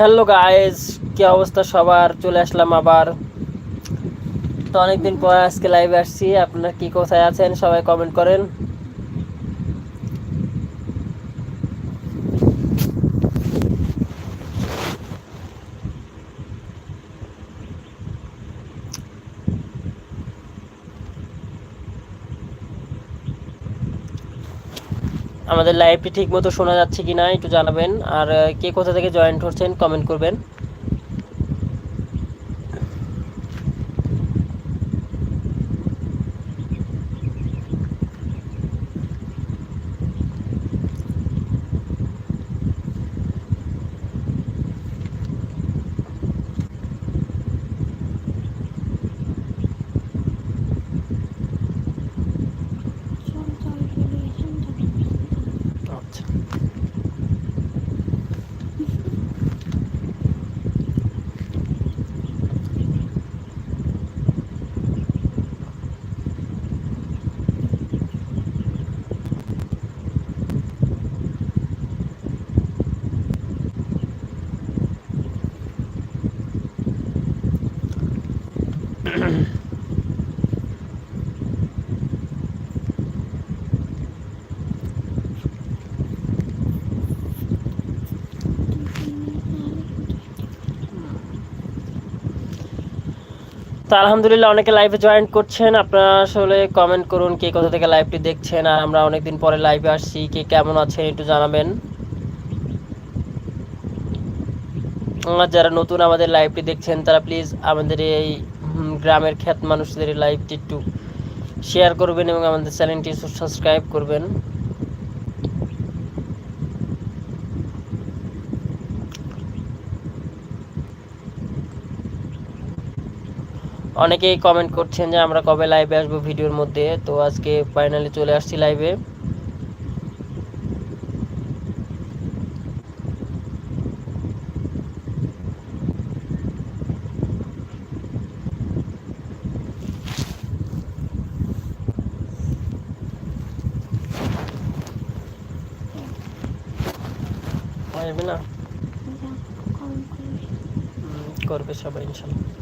Hello guys কি অবস্থা সবার? চলে আসলাম আবার। তো অনেকদিন পর আজকে লাইভে আসছি। আপনার কি কোথায় আছেন সবাই কমেন্ট করেন। আমাদের লাইভটি ঠিক মতো শোনা যাচ্ছে কি না একটু জানাবেন। আর কে কোথা থেকে জয়েন্ট হচ্ছেন কমেন্ট করবেন আচ্ছা তো আলহামদুলিল্লাহ অনেকে লাইভে জয়েন করছেন। আপনারা আসলে কমেন্ট করুন কে কোথা থেকে লাইভটি দেখছেন আর আমরা অনেকদিন পরে লাইভে আসছি। কে কেমন আছেন একটু জানাবেন। যারা নতুন আমাদের লাইভটি দেখছেন, তারা প্লিজ আমাদের এই গ্রামের খ্যাত মানুষদের লাইভটি একটু শেয়ার করবেন এবং আমাদের চ্যানেলটি সাবস্ক্রাইব করবেন। অনেকেই কমেন্ট করছেন যে আমরা কবে লাইভে আসব ভিডিওর মধ্যে। তো আজকে ফাইনালি চলে আসছি লাইভে আসবে না? করবে সবাই ইনশাল্লাহ।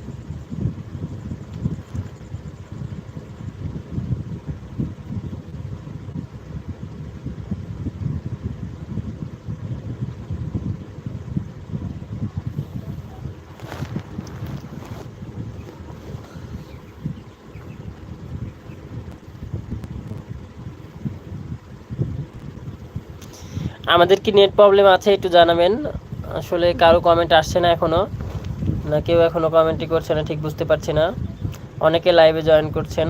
আমাদের কি নেট প্রবলেম আছে একটু জানাবেন? আসলে কারও কমেন্ট আসছে না এখনও না কেউ এখনও কমেন্টই করছে না, ঠিক বুঝতে পারছি না। অনেকে লাইভে জয়েন করছেন।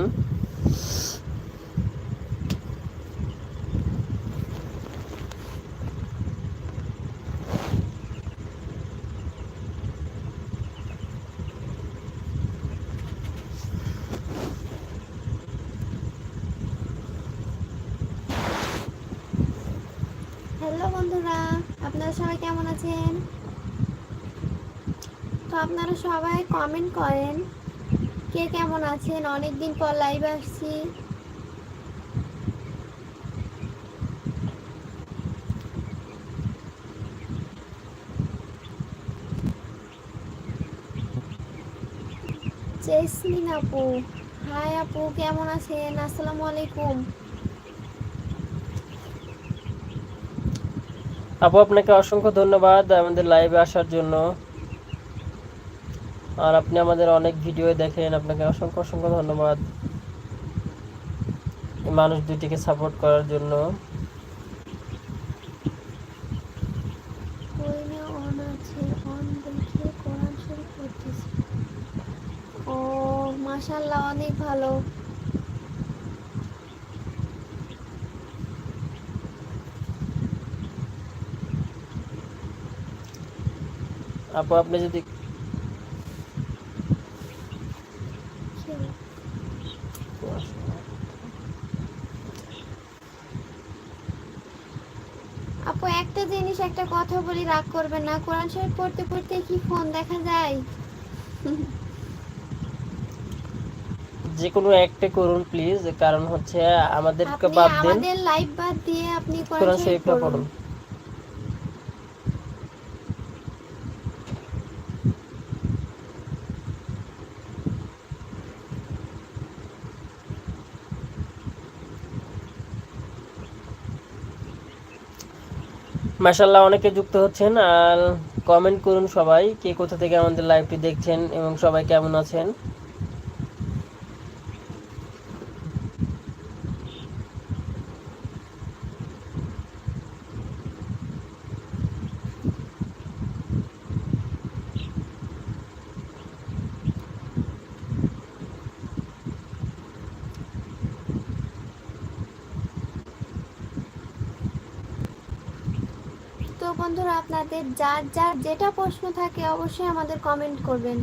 হ্যালো বন্ধুরা, আপনারা সবাই কেমন আছেন? তো আপনারা সবাই কমেন্ট করেন কে কেমন আছেন? অনেক দিন পর লাইভ আসছি। জেসমিন আপু হাই আপু, কেমন আছেন? আসসালামু আলাইকুম। আপু, আপনাকে অসংখ্য ধন্যবাদ আমাদের লাইভে আসার জন্য। আর আপনি আমাদের অনেক ভিডিও দেখেন, আপনাকে অসংখ্য অসংখ্য ধন্যবাদ। মানুষ দুইটিকে সাপোর্ট করার জন্য। কোইনা অন আছে অন দেখে কোরআন শরীফ পড়তেছে ও মাশাআল্লাহ অনেক ভালো আপু আপনি যদি আপু একটা জিনিস একটা কথা বলি রাগ করবেন না। কোরআন শরীফ পড়তে পড়তে কি ফোন দেখা যায়? যে কোনো একটা করুন প্লিজ কারণ হচ্ছে আমাদেরকে বাদ দেন। আমাদের লাইভ বাদ দিয়ে আপনি কোরআন শরীফটা পড়ুন। মাসাল্লাহ অনেকে যুক্ত হচ্ছেন, আর কমেন্ট করুন সবাই কে কোথা থেকে আমাদের লাইভটি দেখছেন এবং সবাই কেমন আছেন তো বন্ধুরা আপনাদের যার যার যেটা প্রশ্ন থাকে অবশ্যই আমাদের কমেন্ট করবেন।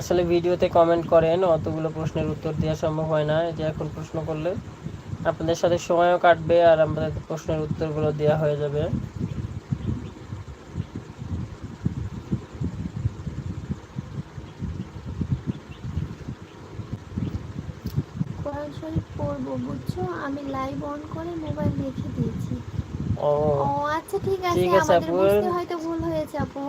আসলে ভিডিওতে কমেন্ট করেন অতগুলো প্রশ্নের উত্তর দেওয়া সম্ভব হয় না। যে এখন প্রশ্ন করলে আপনাদের সাথে সময়ও কাটবে আর আমাদের প্রশ্নের উত্তরগুলো দেওয়া হয়ে যাবে। কোরআন শরীফ পড়ব বুঝছ? আমি লাইভ অন করে মোবাইল রেখে দিয়েছি। ও। আচ্ছা ঠিক আছে ঠিক আছে, আমাদের বুঝতে হয়তো ভুল হয়েছে আপু।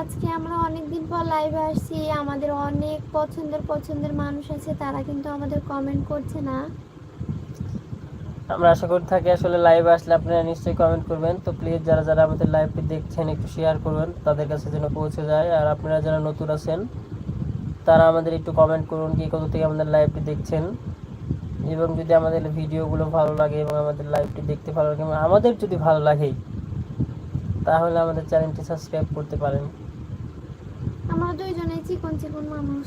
আজকে আমরা অনেক দিন পর লাইভে আসছি। আমাদের অনেক পছন্দের পছন্দের মানুষ আছে, তারা কিন্তু আমাদের কমেন্ট করছে না। আমরা আশা করে থাকি আসলে লাইভে আসলে আপনারা নিশ্চয়ই কমেন্ট করবেন। তো প্লিজ যারা যারা আমাদের লাইভটি দেখছেন, একটু শেয়ার করবেন, তাদের কাছে যেন পৌঁছে যায়। আর আপনারা যারা নতুন আছেন, তারা আমাদের একটু কমেন্ট করুন কি কত থেকে আমাদের লাইভটি দেখছেন। এবং যদি আমাদের ভিডিওগুলো ভালো লাগে এবং আমাদের লাইভটি দেখতে ভালো লাগে, আমাদের যদি ভালো লাগে তাহলে আমাদের চ্যানেলটি সাবস্ক্রাইব করতে পারেন। আমরা দুইজনেই চিকন চিকন মানুষ।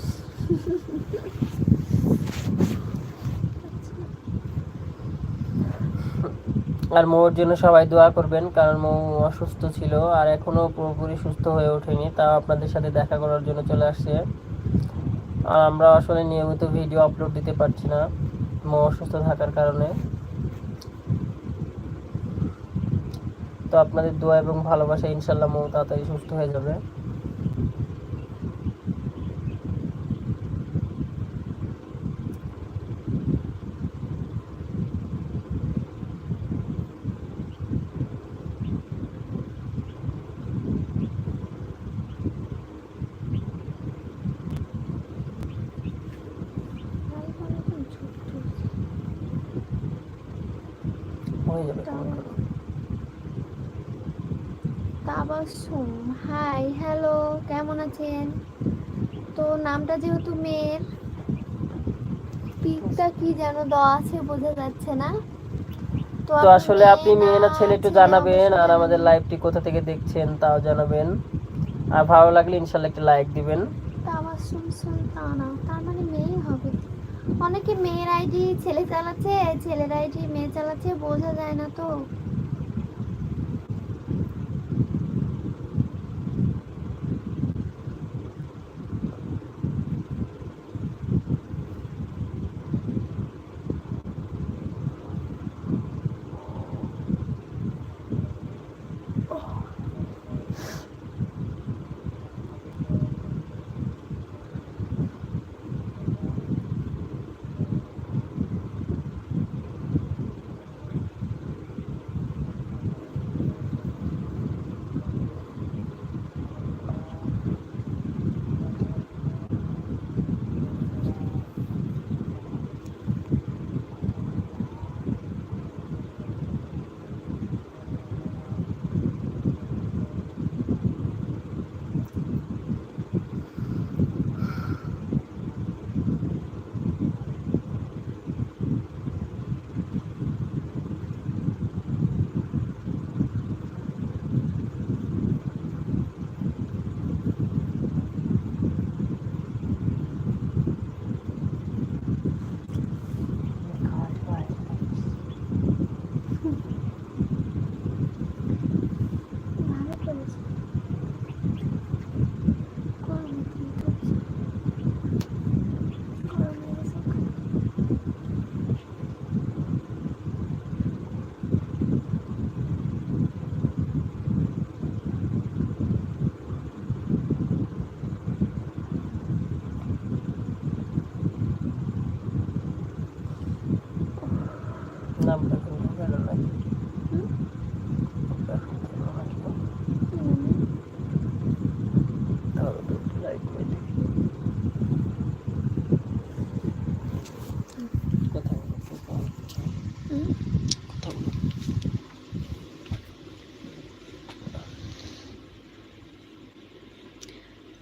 আর মৌর জন্য সবাই দোয়া করবেন কারণ মৌ অসুস্থ ছিল আর এখনও পুরোপুরি সুস্থ হয়ে ওঠেনি তাও আপনাদের সাথে দেখা করার জন্য চলে আসছে। আর আমরা আসলে নিয়মিত ভিডিও আপলোড দিতে পারছি না মৌ অসুস্থ থাকার কারণে। আপনাদের দোয়া এবং ভালোবাসা ইনশাল্লাহ মৌ তাড়াতাড়ি সুস্থ হয়ে যাবে। হয়ে যাবে তাবাসুম হাই হ্যালো কেমন আছেন? তো নামটা যেহেতু মেয়ের পিকটা কি যেন দেওয়া আছে বোঝা যাচ্ছে না। তো আসলে আপনি মেয়ে না ছেলে একটু জানাবেন আর আমাদের লাইভটি কোথা থেকে দেখছেন তাও জানাবেন। আর ভালো লাগলে ইনশাল্লাহ একটা লাইক দিবেন। তাবাসুম সুলতানা তার মানে মেয়ে হবে। অনেকে মেয়ের আইডি ছেলে চালাচ্ছে ছেলের আইডি মেয়ে চালাচ্ছে বোঝা যায় না তো।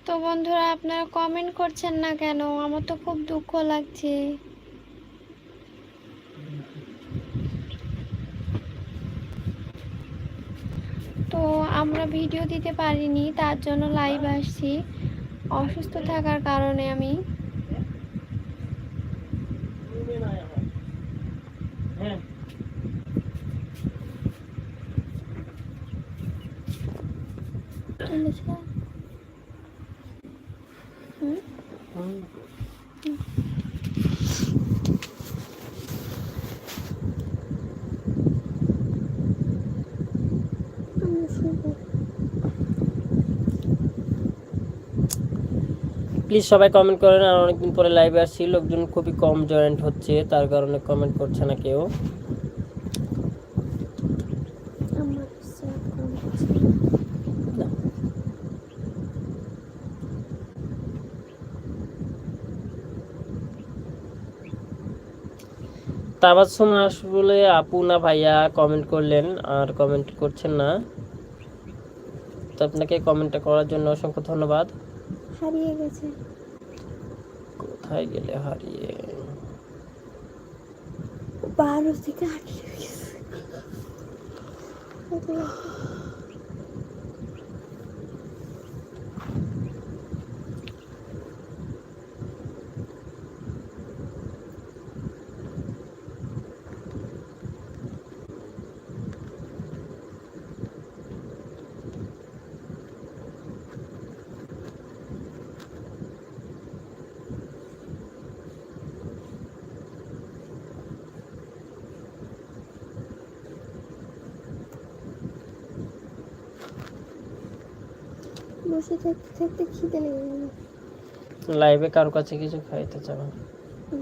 তো বন্ধুরা আপনারা কমেন্ট করছেন না কেন? আমার তো খুব দুঃখ লাগছে। তো আমরা ভিডিও দিতে পারিনি, তার জন্য লাইভ আসছি। অসুস্থ থাকার কারণে আমি হ্যাঁ হুম? হুম। আমি শুবো। প্লিজ সবাই কমেন্ট করেন আর অনেকদিন পরে লাইভে আসছি লোকজন খুবই কম জয়েন্ট হচ্ছে তার কারণে কমেন্ট করছে না কেউ করছে। না। বলে আপু না ভাইয়া কমেন্ট করলেন আর কমেন্ট করছেন না তো আপনাকে কমেন্টটা করার জন্য অসংখ্য ধন্যবাদ হারিয়ে গেছে। কোথায় গেলে হারিয়ে? বারো থেকে আটলে গেছে বসে থাকতে থাকতে খিদে লেগে গেল। লাইভে কারও কাছে কিছু খাইতে চাও?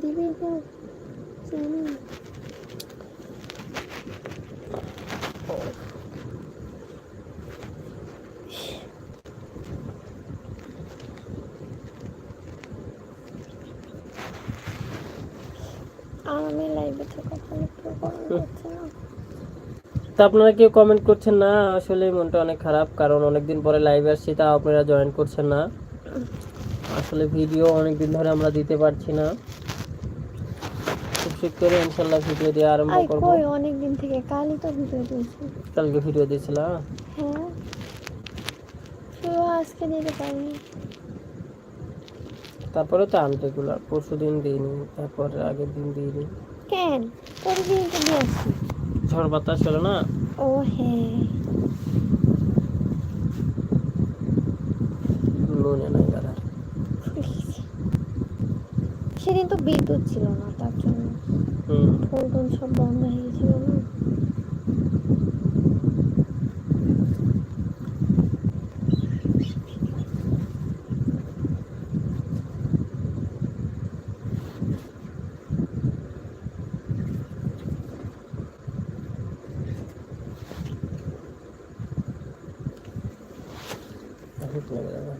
দিবি জানি আমি লাইভে থাকা কেউ কমেন্ট করছে না। তো আপনারা কেউ কমেন্ট করছেন না আসলে মনটা অনেক খারাপ কারণ অনেকদিন পরে লাইভে আসছি তা আপনারা জয়েন করছেন না। আসলে ভিডিও অনেকদিন ধরে আমরা দিতে পারছি না। খুব শীঘ্রই ইনশাল্লাহ ভিডিও দেওয়া আরম্ভ করব। কই অনেক দিন থেকে কালই তো ভিডিও দিয়েছি। কালকে ভিডিও দিয়েছিলাম হ্যাঁ। শুধু আজকে দিতে পারিনি। তারপরে তো আনতে রেগুলার পরশু দিন দিইনি তারপর আগের দিন দিইনি। কেন? তোর দিন তো দিয়েছি। ঝড় বাতাস হলো না? ও হ্যাঁ নাই সেদিন তো বিদ্যুৎ ছিল না তার জন্য ফোন সব বন্ধ হয়ে গেছিল না লাগে দাদা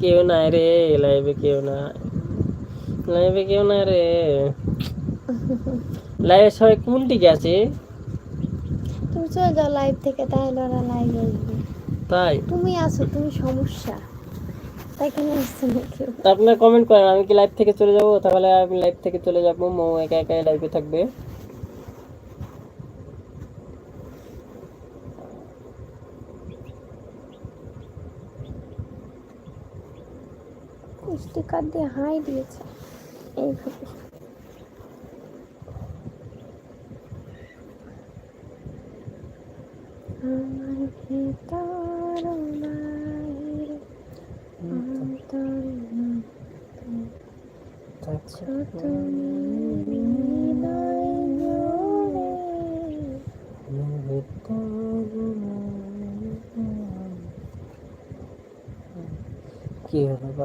কেউ নাই রে লাইভে কেউ নাই। লাইভে কেউ নাই রে। লাইভে সবাই কুল টিকে আছে? তুমি চলে যাও লাইভ থেকে তাহলে ওরা লাইভ আসবে। তাই? তুমি আসো তুমি সমস্যা। আপনারা কমেন্ট করেন আমি কি লাইভ থেকে চলে যাব? তাহলে আমি লাইভ থেকে চলে যাব। মৌ একা একাই লাইভে থাকবে। স্টিকার দিয়ে হাই দিয়েছে। এইভাবে। আমার ভেতর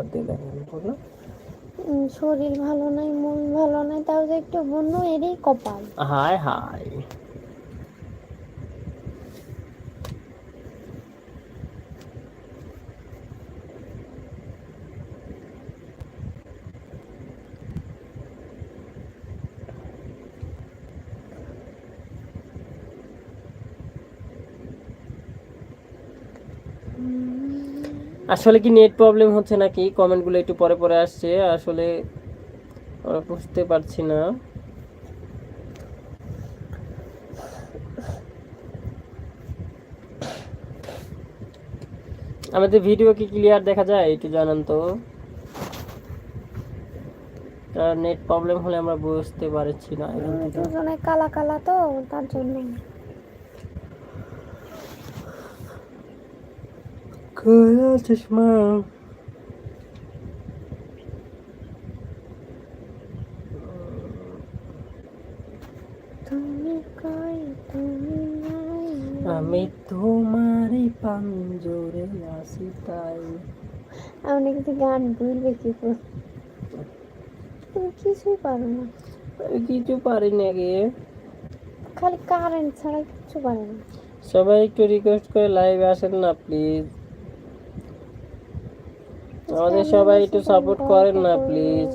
কি দিলে উম, শরীর ভালো নাই মন ভালো নাই তাও যে একটু বন্য এরই কপাল। হাই হাই আসলে কি নেট প্রবলেম হচ্ছে নাকি? কমেন্টগুলো একটু পরে পরে আসছে। আসলে আমরা বুঝতে পারছি না। আমাদের ভিডিও কি ক্লিয়ার দেখা যায়? একটু জানান তো। নেট প্রবলেম হলে আমরা বুঝতে পারছি না। দুজনে কালা কালা তো, তার জন্য কালা চশমা আমি তোমারই পাঞ্জরে আসি তাই আমি কিছু গান ভুলবে কি তুমি কিছুই পারো না কিছু পারি না গে খালি কারেন্ট ছাড়া কিছু পারে না সবাই একটু রিকোয়েস্ট করে লাইভে আসেন না প্লিজ আমাদের সবাই একটু সাপোর্ট করেন না প্লিজ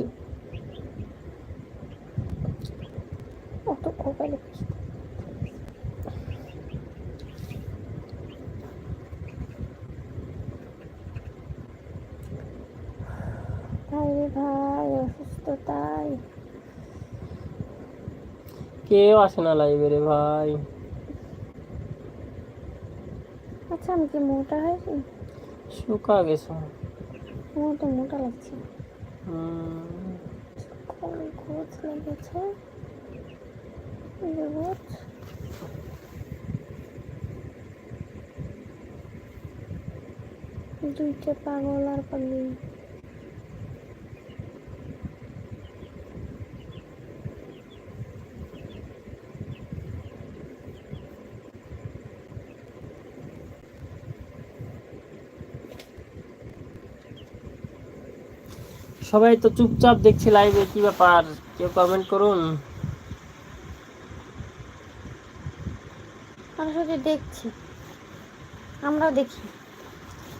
ভাই অসুস্থতাই কেউ আসে না লাইভে রে ভাই। আচ্ছা আমি কি মোটা হয়েছি? শুকা গেছো। আমার তো মোটা লাগছে। কোন গোছ লেগেছে। গোছ। দুইটা পাগল আর পাগলি। সবাই তো চুপচাপ দেখছি লাইভে কি ব্যাপার? কেউ কমেন্ট করুন। আমরা শুধু দেখছি। আমরাও দেখি।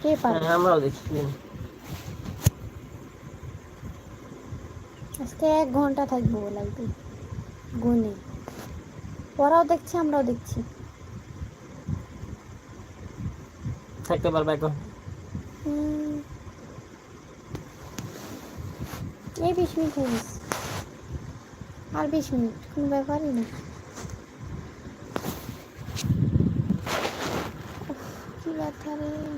কে পারে হ্যাঁ, আমরাও দেখছি আজকে এক ঘণ্টা থাকব লাগবে গুনে। ওরাও দেখছে আমরাও দেখছি। থাকতে পারবে এখন। এই বিশ মিনিট গেছে। আর বিশ মিনিট, কোনো ব্যাপারই না। কি ব্যথা রে। কেন?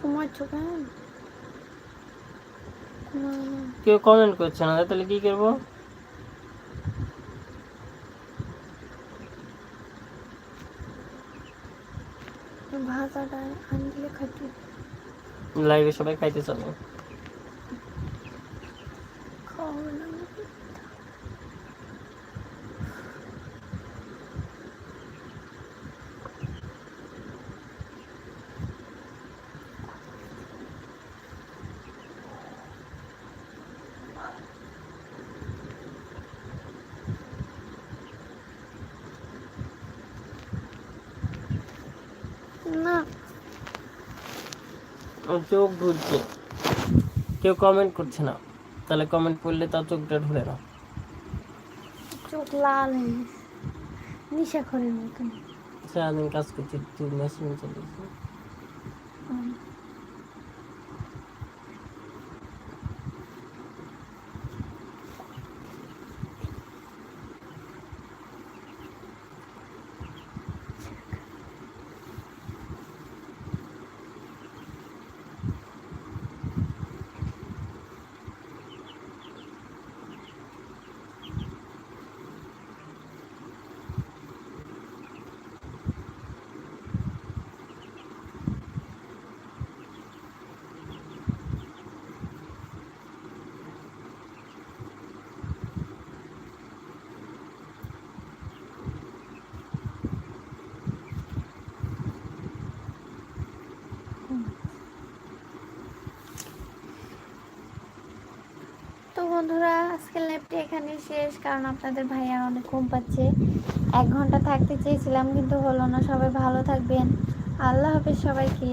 ঘুমাও না কেউ কমেন্ট করছে না তাহলে কি করব? লাইভে সবাই খাইতে চলো। খাওয়া না না আমার চোখ ঘুরছে কেউ কমেন্ট করছে না। তাহলে কমেন্ট করলে তার চোখটা ঢুলে না চোখ লাল হয়ে নিশা করে মতন। সারাদিন কাজ করছি তুই মেশিন চলেছে বন্ধুরা, আজকের ল্যাবটি এখানে শেষ, কারণ আপনাদের ভাইয়া অনেক ঘুম পাচ্ছে। এক ঘণ্টা থাকতে চেয়েছিলাম, কিন্তু হলো না। সবাই ভালো থাকবেন। আল্লাহ হাফেজ সবাইকে।